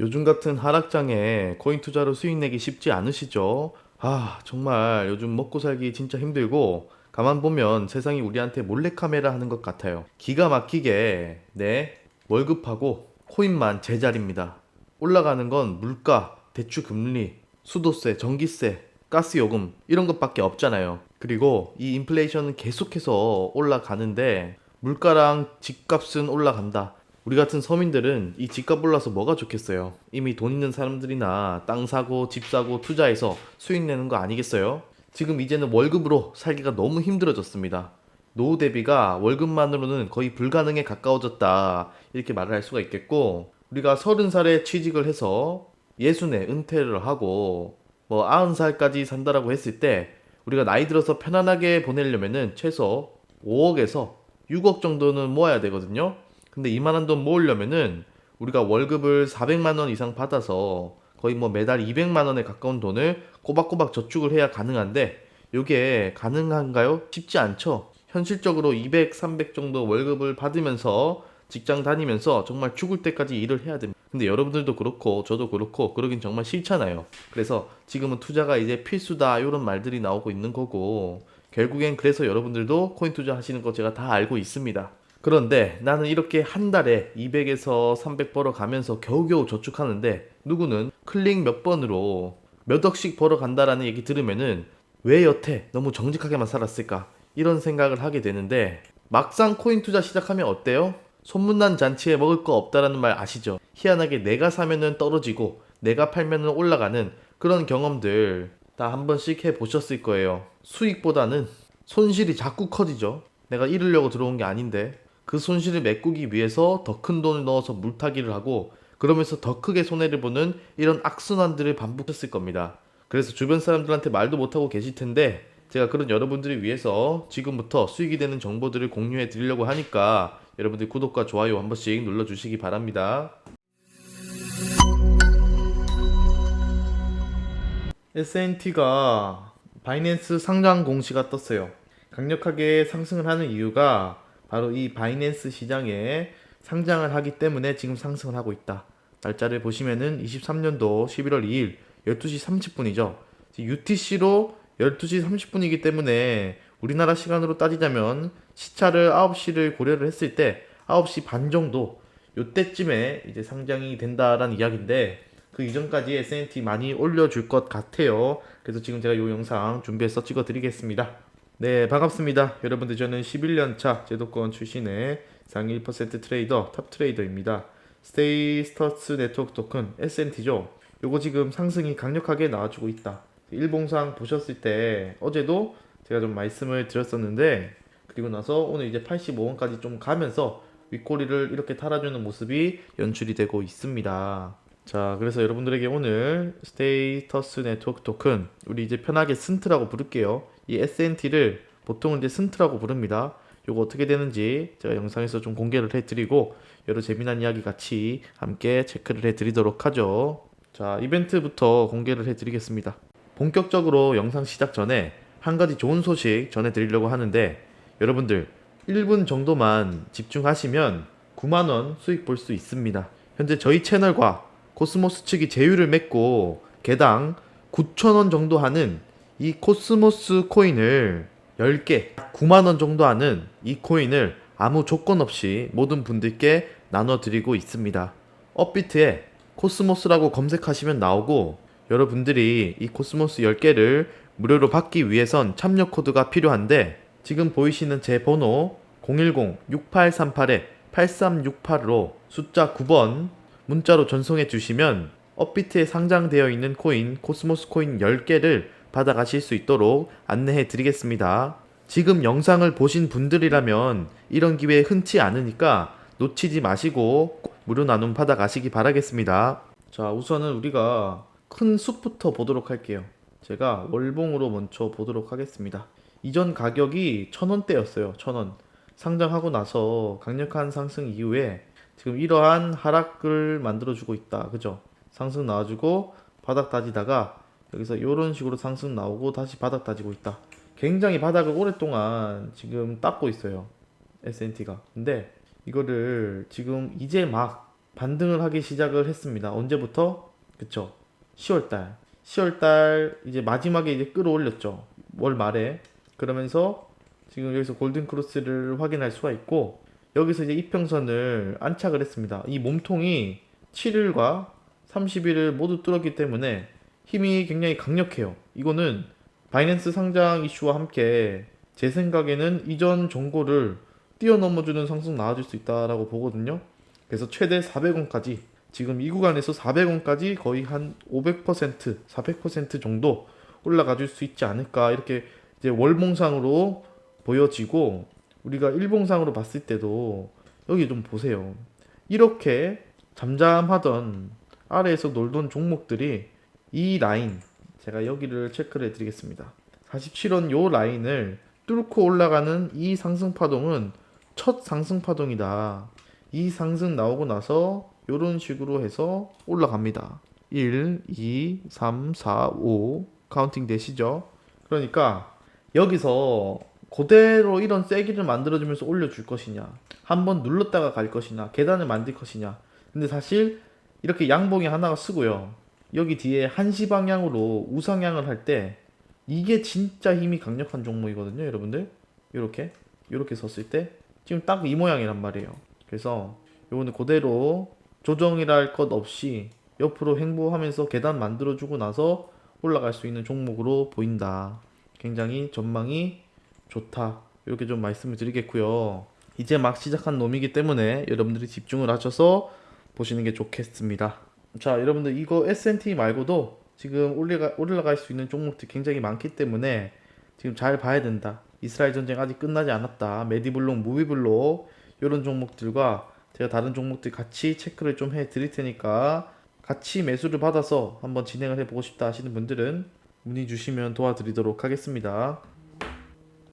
요즘 같은 하락장에 코인 투자로 수익 내기 쉽지 않으시죠? 아, 정말 요즘 먹고 살기 진짜 힘들고 가만 보면 세상이 우리한테 몰래카메라 하는 것 같아요. 기가 막히게 네, 월급하고 코인만 제자리입니다. 올라가는 건 물가, 대출 금리, 수도세, 전기세, 가스 요금 이런 것밖에 없잖아요. 그리고 이 인플레이션은 계속해서 올라가는데 물가랑 집값은 올라간다. 우리 같은 서민들은 이 집값 올라서 뭐가 좋겠어요? 이미 돈 있는 사람들이나 땅 사고 집 사고 투자해서 수익 내는 거 아니겠어요? 지금 이제는 월급으로 살기가 너무 힘들어졌습니다. 노후 대비가 월급만으로는 거의 불가능에 가까워졌다. 이렇게 말을 할 수가 있겠고, 우리가 서른 살에 취직을 해서 예순에 은퇴를 하고, 뭐 아흔 살까지 산다라고 했을 때, 우리가 나이 들어서 편안하게 보내려면은 최소 5억에서 6억 정도는 모아야 되거든요. 근데 이만한 돈 모으려면은 우리가 월급을 400만 원 이상 받아서 거의 뭐 매달 200만 원에 가까운 돈을 꼬박꼬박 저축을 해야 가능한데 이게 가능한가요? 쉽지 않죠. 현실적으로 200, 300 정도 월급을 받으면서 직장 다니면서 정말 죽을 때까지 일을 해야 됩니다. 근데 여러분들도 그렇고 저도 그렇고 그러긴 정말 싫잖아요. 그래서 지금은 투자가 이제 필수다 이런 말들이 나오고 있는 거고 결국엔 그래서 여러분들도 코인 투자 하시는 거 제가 다 알고 있습니다. 그런데 나는 이렇게 한 달에 200에서 300 벌어 가면서 겨우겨우 저축하는데 누구는 클릭 몇 번으로 몇 억씩 벌어 간다라는 얘기 들으면은 왜 여태 너무 정직하게만 살았을까 이런 생각을 하게 되는데 막상 코인 투자 시작하면 어때요? 소문난 잔치에 먹을 거 없다라는 말 아시죠? 희한하게 내가 사면은 떨어지고 내가 팔면은 올라가는 그런 경험들 다 한 번씩 해 보셨을 거예요. 수익보다는 손실이 자꾸 커지죠. 내가 잃으려고 들어온 게 아닌데 그 손실을 메꾸기 위해서 더 큰 돈을 넣어서 물타기를 하고 그러면서 더 크게 손해를 보는 이런 악순환들을 반복했을 겁니다. 그래서 주변 사람들한테 말도 못하고 계실 텐데 제가 그런 여러분들을 위해서 지금부터 수익이 되는 정보들을 공유해 드리려고 하니까 여러분들 구독과 좋아요 한 번씩 눌러 주시기 바랍니다. SNT가 바이낸스 상장 공시가 떴어요. 강력하게 상승을 하는 이유가 바로 이 바이낸스 시장에 상장을 하기 때문에 지금 상승을 하고 있다. 날짜를 보시면은 23년도 11월 2일 12시 30분이죠. UTC로 12시 30분이기 때문에 우리나라 시간으로 따지자면 시차를 9시를 고려를 했을 때 9시 반 정도 요때쯤에 이제 상장이 된다라는 이야기인데 그 이전까지 SNT 많이 올려줄 것 같아요. 그래서 지금 제가 이 영상 준비해서 찍어드리겠습니다. 네, 반갑습니다. 여러분들 저는 11년차 제도권 출신의 상위 1% 트레이더 탑 트레이더입니다. 스테이 스터스 네트워크 토큰 SNT죠. 요거 지금 상승이 강력하게 나와주고 있다. 일봉상 보셨을 때 어제도 제가 좀 말씀을 드렸었는데 그리고 나서 오늘 이제 85원까지 좀 가면서 윗꼬리를 이렇게 탈아주는 모습이 연출이 되고 있습니다. 자, 그래서 여러분들에게 오늘 스테이터스 네트워크 토큰 우리 이제 편하게 스ን트라고 부를게요. 이 SNT를 보통 이제 스ን트라고 부릅니다. 요거 어떻게 되는지 제가 영상에서 좀 공개를 해드리고 여러 재미난 이야기 같이 함께 체크를 해드리도록 하죠. 자, 이벤트부터 공개를 해드리겠습니다. 본격적으로 영상 시작 전에 한 가지 좋은 소식 전해드리려고 하는데 여러분들 1분 정도만 집중하시면 9만원 수익 볼 수 있습니다. 현재 저희 채널과 코스모스 측이 제휴를 맺고 개당 9,000원 정도 하는 이 코스모스 코인을 10개 9만원 정도 하는 이 코인을 아무 조건 없이 모든 분들께 나눠드리고 있습니다. 업비트에 코스모스라고 검색하시면 나오고 여러분들이 이 코스모스 10개를 무료로 받기 위해선 참여 코드가 필요한데 지금 보이시는 제 번호 010-6838-8368로 숫자 9번 문자로 전송해 주시면 업비트에 상장되어 있는 코인 코스모스 코인 10개를 받아가실 수 있도록 안내해 드리겠습니다. 지금 영상을 보신 분들이라면 이런 기회 흔치 않으니까 놓치지 마시고 꼭 무료 나눔 받아가시기 바라겠습니다. 자, 우선은 우리가 큰 숲부터 보도록 할게요. 제가 월봉으로 먼저 보도록 하겠습니다. 이전 가격이 천 원대였어요. 천 원. 상장하고 나서 강력한 상승 이후에 지금 이러한 하락을 만들어주고 있다. 그죠? 상승 나와주고 바닥 다지다가 여기서 이런 식으로 상승 나오고 다시 바닥 다지고 있다. 굉장히 바닥을 오랫동안 지금 닦고 있어요. SNT가. 근데 이거를 지금 이제 막 반등을 하기 시작을 했습니다. 언제부터? 그쵸? 10월달. 10월달 이제 마지막에 이제 끌어올렸죠. 월 말에. 그러면서 지금 여기서 골든 크로스를 확인할 수가 있고 여기서 이제 이평선을 안착을 했습니다. 이 몸통이 7일과 30일을 모두 뚫었기 때문에 힘이 굉장히 강력해요. 이거는 바이낸스 상장 이슈와 함께 제 생각에는 이전 정고를 뛰어넘어주는 상승 나와줄 수 있다라고 보거든요. 그래서 최대 400원까지 지금 이 구간에서 400원까지 거의 한 500%, 400% 정도 올라가 줄 수 있지 않을까 이렇게 이제 월봉상으로 보여지고 우리가 일봉상으로 봤을 때도 여기 좀 보세요. 이렇게 잠잠하던 아래에서 놀던 종목들이 이 라인 제가 여기를 체크를 해드리겠습니다. 47원 요 라인을 뚫고 올라가는 이 상승 파동은 첫 상승 파동이다. 이 상승 나오고 나서 이런 식으로 해서 올라갑니다. 1, 2, 3, 4, 5 카운팅 되시죠? 그러니까 여기서 그대로 이런 세기를 만들어주면서 올려줄 것이냐 한번 눌렀다가 갈 것이냐 계단을 만들 것이냐. 근데 사실 이렇게 양봉이 하나가 쓰고요. 여기 뒤에 한시 방향으로 우상향을 할 때 이게 진짜 힘이 강력한 종목이거든요 여러분들. 이렇게 이렇게 섰을 때 지금 딱 이 모양이란 말이에요. 그래서 요거는 그대로 조정이랄 것 없이 옆으로 행보하면서 계단 만들어주고 나서 올라갈 수 있는 종목으로 보인다. 굉장히 전망이 좋다. 이렇게 좀 말씀을 드리겠고요. 이제 막 시작한 놈이기 때문에 여러분들이 집중을 하셔서 보시는 게 좋겠습니다. 자, 여러분들 이거 S&T 말고도 지금 올라가, 올라갈 수 있는 종목들 굉장히 많기 때문에 지금 잘 봐야 된다. 이스라엘 전쟁 아직 끝나지 않았다. 메디블록, 무비블록 이런 종목들과 제가 다른 종목들 같이 체크를 좀 해 드릴 테니까 같이 매수를 받아서 한번 진행을 해보고 싶다 하시는 분들은 문의 주시면 도와드리도록 하겠습니다.